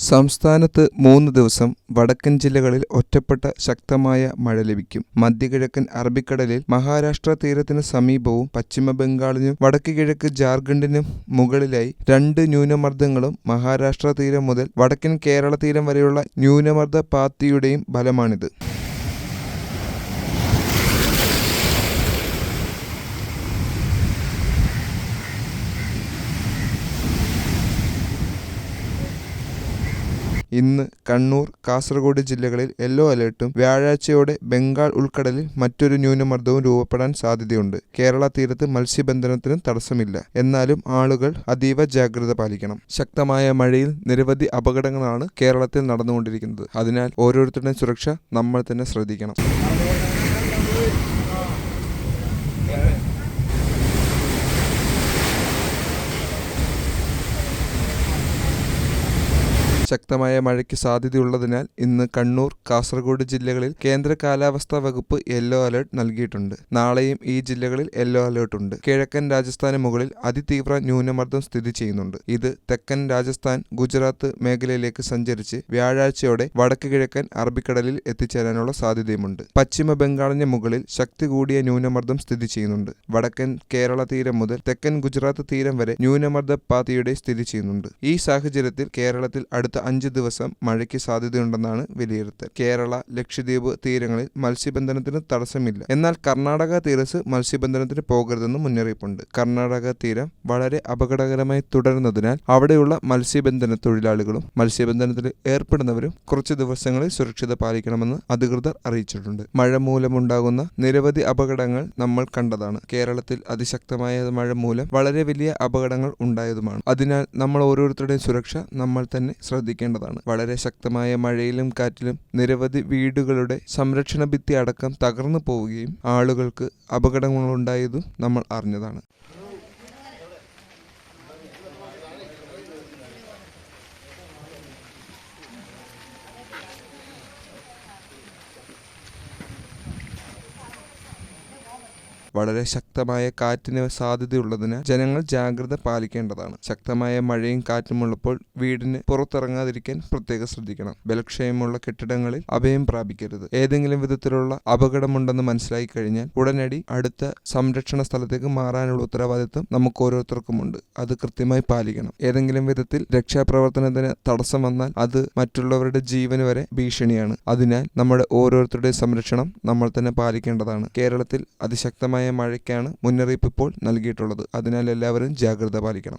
സംസ്ഥാനത്ത് മൂന്ന് ദിവസം വടക്കൻ ജില്ലകളിൽ ഒറ്റപ്പെട്ട ശക്തമായ മഴ ലഭിക്കും. മധ്യകിഴക്കൻ അറബിക്കടലിൽ മഹാരാഷ്ട്ര തീരത്തിന് സമീപവും പശ്ചിമ ബംഗാളിനും വടക്ക് കിഴക്ക് ജാർഖണ്ഡിനും മുകളിലായി രണ്ട് ന്യൂനമർദ്ദങ്ങളും മഹാരാഷ്ട്ര തീരം മുതൽ വടക്കൻ കേരള തീരം വരെയുള്ള ന്യൂനമർദ്ദ പാത്തിയുടെയും ഫലമാണിത്. ഇന്ന് കണ്ണൂർ കാസർഗോഡ് ജില്ലകളിൽ യെല്ലോ അലേർട്ടും വ്യാഴാഴ്ചയോടെ ബംഗാൾ ഉൾക്കടലിൽ മറ്റൊരു ന്യൂനമർദ്ദവും രൂപപ്പെടാൻ സാധ്യതയുണ്ട്. കേരള തീരത്ത് മത്സ്യബന്ധനത്തിന് തടസ്സമില്ല. എന്നാലും ആളുകൾ അതീവ ജാഗ്രത പാലിക്കണം. ശക്തമായ മഴയിൽ നിരവധി അപകടങ്ങളാണ് കേരളത്തിൽ നടന്നുകൊണ്ടിരിക്കുന്നത്. അതിനാൽ ഓരോരുത്തരുടെയും സുരക്ഷ നമ്മൾ തന്നെ ശ്രദ്ധിക്കണം. ശക്തമായ മഴയ്ക്ക് സാധ്യതയുള്ളതിനാൽ ഇന്ന് കണ്ണൂർ കാസർഗോഡ് ജില്ലകളിൽ കേന്ദ്ര കാലാവസ്ഥാ വകുപ്പ് യെല്ലോ അലേർട്ട് നൽകിയിട്ടുണ്ട്. നാളെയും ഈ ജില്ലകളിൽ യെല്ലോ അലേർട്ട് ഉണ്ട്. കിഴക്കൻ രാജസ്ഥാന് മുകളിൽ അതിതീവ്ര ന്യൂനമർദ്ദം സ്ഥിതി ചെയ്യുന്നുണ്ട്. ഇത് തെക്കൻ രാജസ്ഥാൻ ഗുജറാത്ത് മേഖലയിലേക്ക് സഞ്ചരിച്ച് വ്യാഴാഴ്ചയോടെ വടക്ക് കിഴക്കൻ അറബിക്കടലിൽ എത്തിച്ചേരാനുള്ള സാധ്യതയുമുണ്ട്. പശ്ചിമ ബംഗാളിന് മുകളിൽ ശക്തി കൂടിയ ന്യൂനമർദ്ദം സ്ഥിതി ചെയ്യുന്നുണ്ട്. വടക്കൻ കേരള തീരം മുതൽ തെക്കൻ ഗുജറാത്ത് തീരം വരെ ന്യൂനമർദ്ദ പാതയുടെ സ്ഥിതി ചെയ്യുന്നുണ്ട്. ഈ സാഹചര്യത്തിൽ കേരളത്തിൽ അടുത്ത അഞ്ച് ദിവസം മഴയ്ക്ക് സാധ്യതയുണ്ടെന്നാണ് വിലയിരുത്തൽ. കേരള ലക്ഷദ്വീപ് തീരങ്ങളിൽ മത്സ്യബന്ധനത്തിന് തടസ്സമില്ല. എന്നാൽ കർണാടക തീരത്ത് മത്സ്യബന്ധനത്തിന് പോകരുതെന്ന് മുന്നറിയിപ്പുണ്ട്. കർണാടക തീരം വളരെ അപകടകരമായി തുടരുന്നതിനാൽ അവിടെയുള്ള മത്സ്യബന്ധന തൊഴിലാളികളും മത്സ്യബന്ധനത്തിൽ ഏർപ്പെടുന്നവരും കുറച്ച് ദിവസങ്ങളിൽ സുരക്ഷിത പാലിക്കണമെന്ന് അധികൃതർ അറിയിച്ചിട്ടുണ്ട്. മഴ മൂലമുണ്ടാകുന്ന നിരവധി അപകടങ്ങൾ നമ്മൾ കണ്ടതാണ്. കേരളത്തിൽ അതിശക്തമായ മഴ മൂലം വളരെ വലിയ അപകടങ്ങൾ ഉണ്ടായതുമാണ്. അതിനാൽ നമ്മൾ ഓരോരുത്തരുടെയും സുരക്ഷ നമ്മൾ തന്നെ ശ്രദ്ധിക്കേണ്ടതാണ്. വളരെ ശക്തമായ മഴയിലും കാറ്റിലും നിരവധി വീടുകളുടെ സംരക്ഷണ ഭിത്തി അടക്കം തകർന്നു പോവുകയും ആളുകൾക്ക് അപകടങ്ങളുണ്ടായതും നമ്മൾ അറിഞ്ഞതാണ്. വളരെ ശക്തമായ കാറ്റിന് സാധ്യതയുള്ളതിനാൽ ജനങ്ങൾ ജാഗ്രത പാലിക്കേണ്ടതാണ്. ശക്തമായ മഴയും കാറ്റുമുള്ളപ്പോൾ വീടിന് പുറത്തിറങ്ങാതിരിക്കാൻ പ്രത്യേകം ശ്രദ്ധിക്കണം. ബലക്ഷയമുള്ള കെട്ടിടങ്ങളിൽ അഭയം പ്രാപിക്കരുത്. ഏതെങ്കിലും വിധത്തിലുള്ള അപകടമുണ്ടെന്ന് മനസ്സിലായി കഴിഞ്ഞാൽ ഉടനടി അടുത്ത സംരക്ഷണ സ്ഥലത്തേക്ക് മാറാനുള്ള ഉത്തരവാദിത്വം നമുക്ക് ഓരോരുത്തർക്കുമുണ്ട്. അത് കൃത്യമായി പാലിക്കണം. ഏതെങ്കിലും വിധത്തിൽ രക്ഷാപ്രവർത്തനത്തിന് തടസ്സം വന്നാൽ അത് മറ്റുള്ളവരുടെ ജീവന് വരെ ഭീഷണിയാണ്. അതിനാൽ നമ്മുടെ ഓരോരുത്തരുടെയും സംരക്ഷണം നമ്മൾ തന്നെ പാലിക്കേണ്ടതാണ്. കേരളത്തിൽ അതിശക്തമായ മഴയ്ക്കാണ് മുന്നറിയിപ്പ് ഇപ്പോൾ നൽകിയിട്ടുള്ളത്. അതിനാൽ എല്ലാവരും ജാഗ്രത പാലിക്കണം.